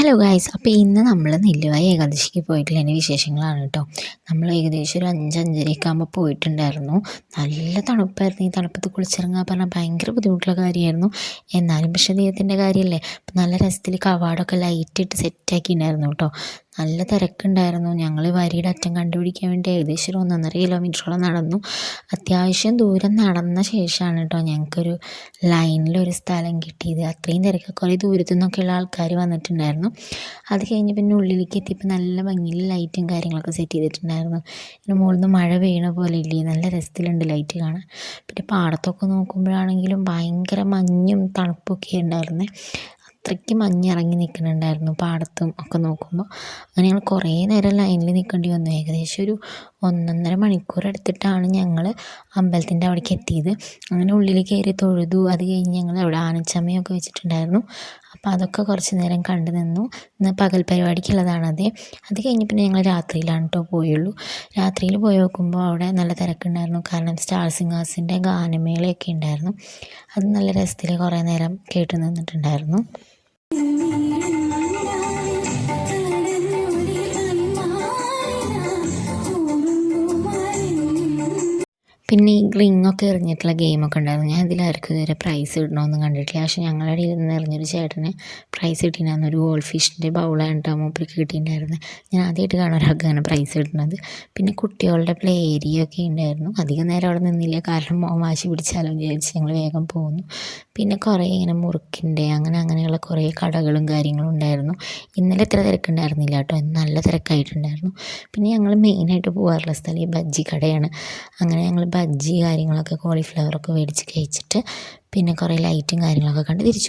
Hello guys അപ്പോൾ ഇന്ന് നമ്മൾ നെല്ലുവായി ഏകാദശിക്ക് പോയിട്ടുള്ള വിശേഷങ്ങളാണ് കേട്ടോ നമ്മൾ ഏകദേശം ഒരു അഞ്ച് അഞ്ചരയൊക്കെ ആകുമ്പോൾ പോയിട്ടുണ്ടായിരുന്നു. നല്ല തണുപ്പായിരുന്നു. ഈ തണുപ്പത്ത് കുളിച്ചിറങ്ങുക പറഞ്ഞാൽ ഭയങ്കര ബുദ്ധിമുട്ടുള്ള കാര്യമായിരുന്നു എന്നാലും പക്ഷേ ദൈവത്തിന്റെ കാര്യമല്ലേ അപ്പം നല്ല രസത്തിൽ കവാടമൊക്കെ ലൈറ്റ് ഇട്ട് സെറ്റാക്കിയിട്ടുണ്ടായിരുന്നു കേട്ടോ നല്ല തിരക്കുണ്ടായിരുന്നു. ഞങ്ങൾ വരിയുടെ അറ്റം കണ്ടുപിടിക്കാൻ വേണ്ടി ഏകദേശം ഒരു ഒന്നൊന്നര കിലോമീറ്ററോളം നടന്നു. അത്യാവശ്യം ദൂരം നടന്ന ശേഷമാണ് കേട്ടോ ഞങ്ങൾക്കൊരു ലൈനിലൊരു സ്ഥലം കിട്ടിയത്. അത്രയും തിരക്ക് കുറേ ദൂരത്തു നിന്നൊക്കെയുള്ള ആൾക്കാർ വന്നിട്ടുണ്ടായിരുന്നു. അത് കഴിഞ്ഞ് പിന്നെ ഉള്ളിലേക്ക് എത്തിയപ്പോൾ നല്ല ഭംഗിയിൽ ലൈറ്റും കാര്യങ്ങളൊക്കെ സെറ്റ് ചെയ്തിട്ടുണ്ടായിരുന്നു. പിന്നെ മുകളിൽ നിന്ന് മഴ പെയ്യണ പോലെ ഇല്ലേ? നല്ല രസത്തിലുണ്ട് ലൈറ്റ് കാണാൻ. പിന്നെ പാടത്തൊക്കെ നോക്കുമ്പോഴാണെങ്കിലും ഭയങ്കര മഞ്ഞും തണുപ്പൊക്കെ ഉണ്ടായിരുന്നേ. അത്രയ്ക്ക് മഞ്ഞ് ഇറങ്ങി നിൽക്കുന്നുണ്ടായിരുന്നു പാടത്തും ഒക്കെ നോക്കുമ്പോൾ അങ്ങനെ ഞങ്ങൾ കുറേ നേരം ലൈനിൽ നിൽക്കേണ്ടി വന്നു. ഏകദേശം ഒരു ഒന്നൊന്നര മണിക്കൂർ എടുത്തിട്ടാണ് ഞങ്ങൾ അമ്പലത്തിന്റെ അവിടേക്ക് എത്തിയത്. അങ്ങനെ ഉള്ളിൽ കയറി തൊഴുതു. അത് കഴിഞ്ഞ് ഞങ്ങൾ അവിടെ ആനച്ചമ്മയൊക്കെ വെച്ചിട്ടുണ്ടായിരുന്നു. അപ്പോൾ അതൊക്കെ കുറച്ച് നേരം കണ്ടു നിന്നു. ഇന്ന് പകൽ പരിപാടിക്കുള്ളതാണത് അത്. കഴിഞ്ഞ് പിന്നെ ഞങ്ങൾ രാത്രിയിലാണ് കേട്ടോ പോയുള്ളൂ. രാത്രിയിൽ പോയി നോക്കുമ്പോൾ അവിടെ നല്ല തിരക്കുണ്ടായിരുന്നു. കാരണം സ്റ്റാർ സിംഗേഴ്സിന്റെ ഗാനമേളയൊക്കെ ഉണ്ടായിരുന്നു. അത് നല്ല രസത്തിൽ കുറേ നേരം കേട്ട് നിന്നിട്ടുണ്ടായിരുന്നു. 你。പിന്നെ ഈ റിങ്ങൊക്കെ എറിഞ്ഞിട്ടുള്ള ഗെയിമൊക്കെ ഉണ്ടായിരുന്നു. ഞാൻ ഇതിലായിരിക്കും ഇതുവരെ പ്രൈസ് ഇടണമെന്നും കണ്ടിട്ടില്ല. പക്ഷേ ഞങ്ങളുടെ ഇടയിൽ നിന്ന് എറിഞ്ഞൊരു ചേട്ടന് പ്രൈസ് കിട്ടിയിട്ടുണ്ടായിരുന്നു ഒരു ഗോൾഡ് ഫിഷിന്റെ ബൗളായിട്ട് കേട്ടോ മൂപ്പർക്ക് കിട്ടിയിട്ടുണ്ടായിരുന്നത് ഞാൻ ആദ്യമായിട്ട് കാണാൻ ഒരാൾക്ക് അങ്ങനെ പ്രൈസ് കിട്ടുന്നത് പിന്നെ കുട്ടികളുടെ പ്ലേ ഏരിയ ഒക്കെ ഉണ്ടായിരുന്നു. അധികം നേരം അവിടെ നിന്നില്ല. കാരണം വാശി പിടിച്ചാലോ വിചാരിച്ച് ഞങ്ങൾ വേഗം പോന്നു. പിന്നെ കുറേ ഇങ്ങനെ മുറുക്കിന്റെ അങ്ങനെ അങ്ങനെയുള്ള കുറേ കടകളും കാര്യങ്ങളും ഉണ്ടായിരുന്നു. ഇന്നലെ ഇത്ര തിരക്കുണ്ടായിരുന്നില്ല കേട്ടോ. നല്ല തിരക്കായിട്ടുണ്ടായിരുന്നു. പിന്നെ ഞങ്ങൾ മെയിനായിട്ട് പോകാറുള്ള സ്ഥലം ഈ ബജ്ജി കടയാണ്. അങ്ങനെ ഞങ്ങൾ ബജ്ജി കാര്യങ്ങളൊക്കെ കോളിഫ്ലവറൊക്കെ മേടിച്ച് കഴിച്ചിട്ട് പിന്നെ കുറേ ലൈറ്റും കാര്യങ്ങളൊക്കെ കണ്ട് തിരിച്ചു